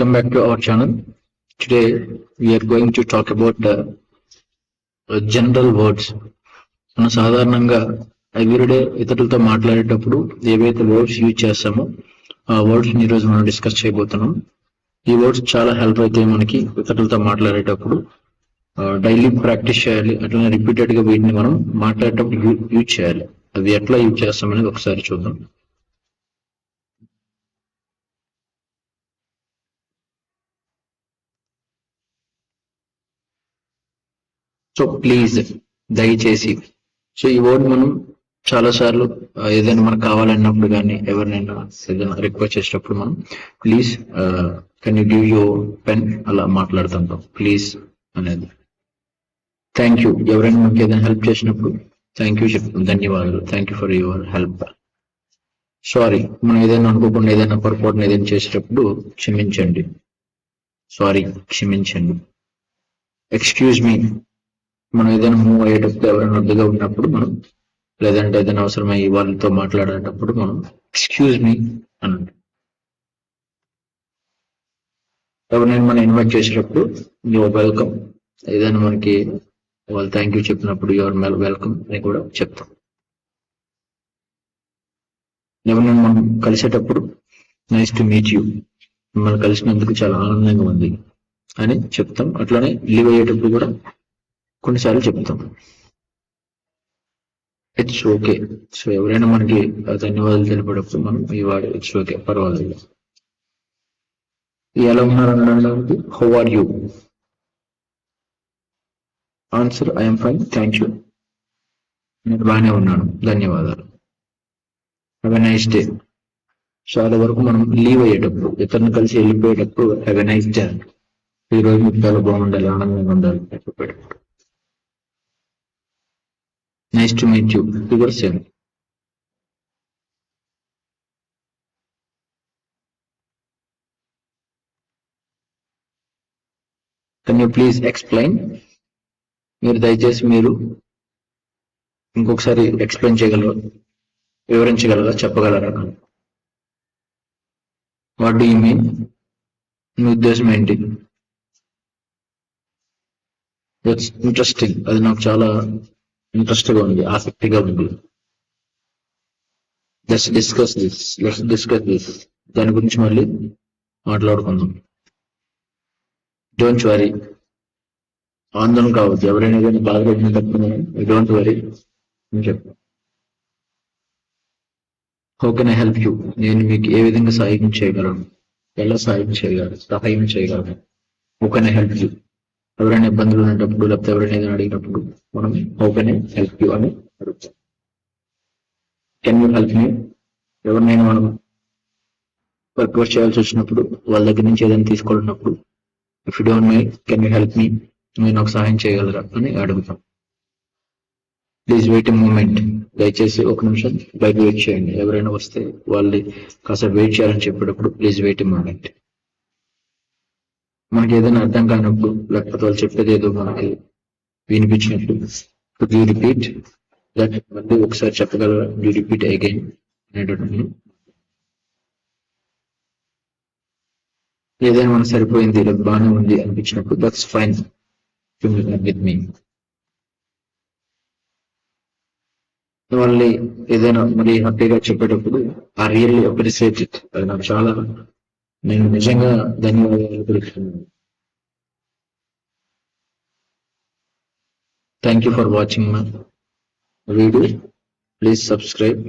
welcome back to our channel. Today we are going to talk about uh, uh, general మనం సాధారణంగా everyday ఇతరులతో మాట్లాడేటప్పుడు ఏవైతే words use చేస్తామో ఆ వర్డ్స్ ఈరోజు మనం డిస్కస్ చేయబోతున్నాం. ఈ వర్డ్స్ చాలా హెల్ప్ అవుతాయి మనకి ఇతరులతో మాట్లాడేటప్పుడు. డైలీ ప్రాక్టీస్ చేయాలి అట్లనే రిపీటెడ్గా వీటిని మనం మాట్లాడేటప్పుడు యూజ్ చేయాలి. అవి ఎట్లా యూజ్ చేస్తామనేది ఒకసారి చూద్దాం. సో ప్లీజ్ దయచేసి. సో ఈ వర్డ్ మనం చాలా సార్లు ఏదైనా మనకు కావాలన్నప్పుడు కానీ ఎవరినైనా ఏదైనా రిక్వెస్ట్ చేసేటప్పుడు మనం please can you give you pen అలా మాట్లాడుతుంటాం ప్లీజ్ అనేది. థ్యాంక్ యూ ఎవరైనా మనకి ఏదైనా హెల్ప్ చేసినప్పుడు థ్యాంక్ యూ చెప్తాం ధన్యవాదాలు. Thank you for your help sorry మనం ఏదైనా అనుకోకుండా ఏదైనా పొరపాటున ఏదైనా చేసేటప్పుడు క్షమించండి. సారీ క్షమించండి. ఎక్స్క్యూజ్ మీ మనం ఏదైనా మూవ్ అయ్యేటప్పుడు ఎవరైనా వద్దగా ఉన్నప్పుడు మనం లేదంటే ఏదైనా అవసరమై వాళ్ళతో మాట్లాడేటప్పుడు మనం ఎక్స్క్యూజ్ మీ అనండి. ఎవరినైనా మనం ఇన్వైట్ చేసేటప్పుడు యువర్ వెల్కమ్ ఏదైనా మనకి వాళ్ళు థ్యాంక్ యూ చెప్పినప్పుడు యువర్ వెల్కమ్ అని కూడా చెప్తాం. ఎవరినైనా మనం కలిసేటప్పుడు నైస్ టు మీట్ యూ మిమ్మల్ని కలిసినందుకు చాలా ఆనందంగా ఉంది అని చెప్తాం. అట్లానే లీవ్ అయ్యేటప్పుడు కూడా కొన్నిసార్లు చెప్తాం. ఇట్స్ ఓకే సో ఎవరైనా మనకి ఆ ధన్యవాదాలు తెలిపేటప్పుడు మనం ఈ వాడు ఇట్స్ ఓకే పర్వాలేదు. ఎలా ఉన్నారు అనడానికి how are you answer I'm fine thank you నేను బాగానే ఉన్నాను. ధన్యవాదాలు. హ్యావ్ ఎ నైస్ డే చాలా వరకు మనం లీవ్ అయ్యేటప్పుడు ఇతరుని కలిసి వెళ్ళిపోయేటప్పుడు హ్యావ్ ఎ నైస్ డే ఈ రోజు మీకు చాలా బాగుండాలి ఆనందంగా ఉండాలి చెప్పేటప్పుడు. నైస్ టు మీట్ యూ ఇది కూడా same can you please explain మీరు దయచేసి మీరు ఇంకొకసారి ఎక్స్ప్లెయిన్ చేయగలరా? వివరించగలరా? చెప్పగలరా? వాట్ డూ యూ మీన్ మీ ఉద్దేశం ఏంటి? ఇట్స్ ఇంట్రెస్టింగ్ అది నాకు చాలా ఇంట్రెస్ట్గా ఉంది ఆసక్తిగా ఉంది. Just discuss this let's discuss this దాని గురించి మళ్ళీ మాట్లాడుకుందాం. డోంట్ వరీ ఆందోళన కావద్దు. ఎవరైనా కానీ తప్పకుండా డోంట్ వరీ అని చెప్పు. How can I help you నేను మీకు ఏ విధంగా సహాయం చేయగలను? ఎలా సహాయం చేయగలను? సహాయం చేయగలను. How can I help you ఎవరైనా ఇబ్బందులు ఉన్నప్పుడు లేకపోతే ఎవరైనా ఏదైనా అడిగినప్పుడు మనం హౌ కెన్ హెల్ప్ యూ అని అడుగుతాం. కెన్ యూ హెల్ప్ మీ ఎవరినైనా మనం రిక్వెస్ట్ చేయాల్సి వచ్చినప్పుడు వాళ్ళ దగ్గర నుంచి ఏదైనా తీసుకోవాలన్నప్పుడు if you don't mind can you help me మీరు నాకు సహాయం చేయగలరా అని అడుగుతాం. ప్లీజ్ వెయిట్ ఎ మూమెంట్ దయచేసి ఒక నిమిషం బయట వెయిట్ చేయండి. ఎవరైనా వస్తే వాళ్ళు కాసేపు వెయిట్ చేయాలని చెప్పేటప్పుడు ప్లీజ్ వెయిట్ ఎ మూమెంట్ మనకి ఏదైనా అర్థం కానప్పుడు లేకపోతే వాళ్ళు చెప్పేది ఏదో మనకి వినిపించినట్టు. కుడ్ యూ రిపీట్ దట్ మళ్ళీ ఒకసారి చెప్పగలరా? యూ రిపీట్ అగైన్ అనేటటువంటి ఏదైనా మనకు సరిపోయింది లేదా బాగానే ఉంది అనిపించినప్పుడు దట్స్ ఫైన్ విత్ మీ వాళ్ళని ఏదైనా మరి హ్యాపీగా చెప్పేటప్పుడు ఆ రియల్లీ అప్రిసియేట్ ఇట్ అది నాకు చాలా నేను నిజంగా ధన్యవాదాలు తెలుస్తున్నాను థ్యాంక్ యూ ఫర్ వాచింగ్ మా వీడియో ప్లీజ్ సబ్స్క్రైబ్